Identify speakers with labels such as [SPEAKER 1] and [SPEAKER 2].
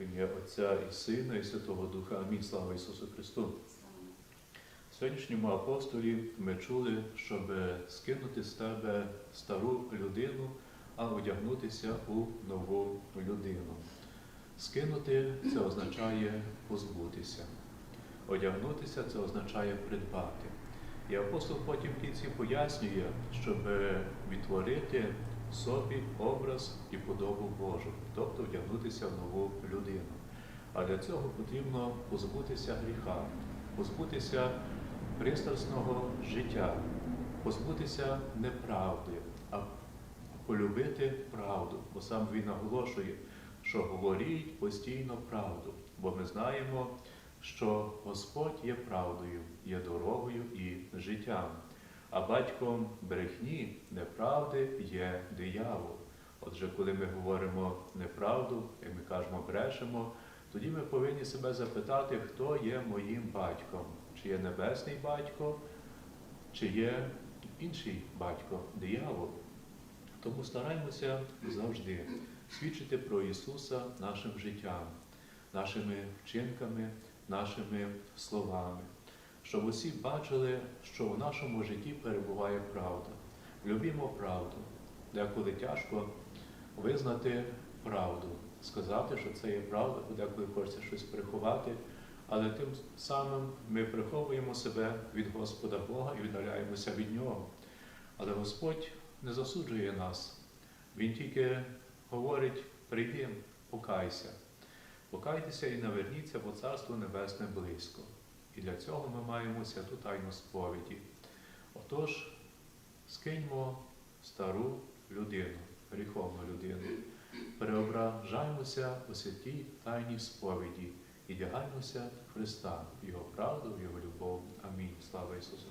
[SPEAKER 1] Ім'я Отця і Сина, і Святого Духа. Амінь. Слава Ісусу Христу. В сьогоднішньому апостолі ми чули, щоб скинути з тебе стару людину, а одягнутися у нову людину. Скинути це означає позбутися. Одягнутися це означає придбати. І апостол потім в кінці пояснює, щоб відтворити собі образ і подобу Божу, тобто вдягнутися в нову людину. А для цього потрібно позбутися гріха, позбутися пристрасного життя, позбутися неправди, а полюбити правду. Бо сам він наголошує, що говоріть постійно правду, бо ми знаємо, що Господь є правдою, є дорогою і життям. А батьком брехні, неправди є диявол. Отже, коли ми говоримо неправду, і ми кажемо брешемо, тоді ми повинні себе запитати, хто є моїм батьком, чи є небесний батько, чи є інший батько, диявол. Тому стараємося завжди свідчити про Ісуса нашим життям, нашими вчинками, нашими словами, щоб усі бачили, що в нашому житті перебуває правда. Любімо правду. Деколи тяжко визнати правду, сказати, що це є правда, деколи хочеться щось приховати, але тим самим ми приховуємо себе від Господа Бога і віддаляємося від Нього. Але Господь не засуджує нас. Він тільки говорить: прийди, покайся. Покайтеся і наверніться, бо Царство Небесне близько. І для цього ми маємо святу тайну сповіді. Отож, скиньмо стару людину, гріховну людину, переображаємося у святій тайній сповіді і дягаймося Христа, в Його правду, в Його любов. Амінь. Слава Ісусу!